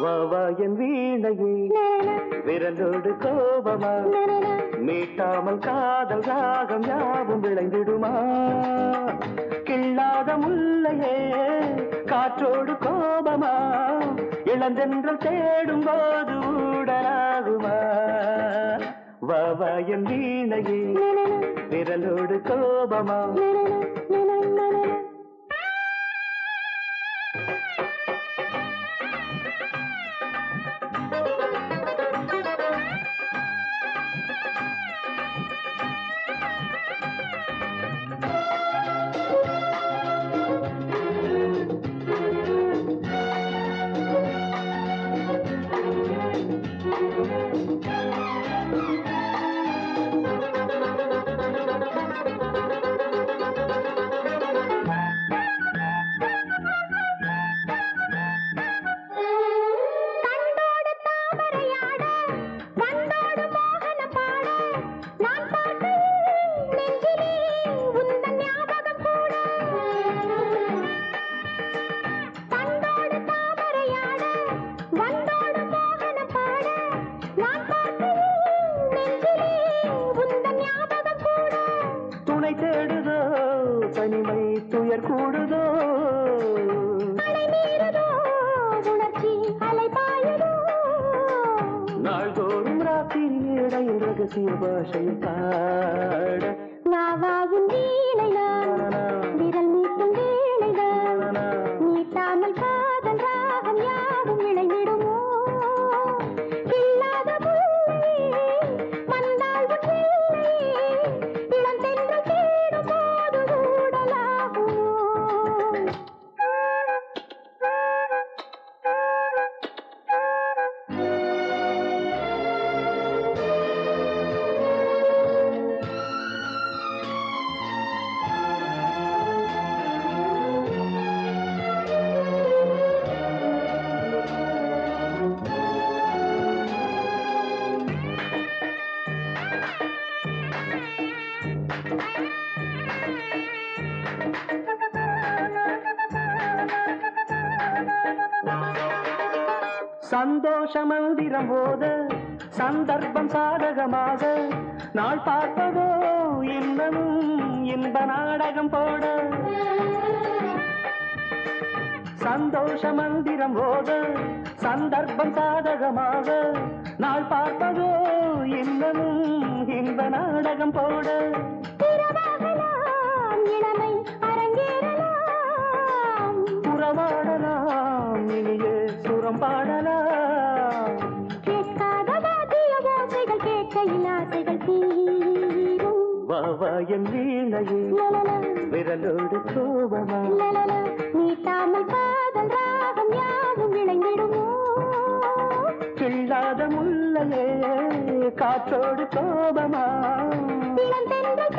வாவா என் வீணையே. விரலோடு கோபமா? மீட்டாமல் காதல் ராகம் யாவும் விளைந்திடுமா? கிள்ளாத முல்லையே காற்றோடு கோபமா? இளந்தென்றல் தேடும் போது ஊடலாகுமா? வாவா என் வீணையே. விரலோடு கோபமா? துணை தேடுதோ? தனிமை துயர் கூடுதோ? நாள்தோறும் ராத்திரி இடையில் ரகசிய பாஷையில் பாட. நாவாவும் வீணைதான் விரல் மீட்டும் சந்தோஷ மந்திரம் போத சந்தர்ப்பம் சாதகமாக நாள் பார்ப்பதோ இன்பமும் இன்ப நாடகம் போட. சந்தோஷ மந்திரம் போத சந்தர்ப்பம் சாதகமாக நாள் பார்ப்பதோ இன்னமும் இன்ப நாடகம் போட. என் வீணையே விரலோடு கோபமா? நீட்டாமல் காதல் ராகம் யாவும் விளைந்திடுமோ கிள்ளாத முல்லையே காற்றோடு கோபமா? இளம் தென்றல்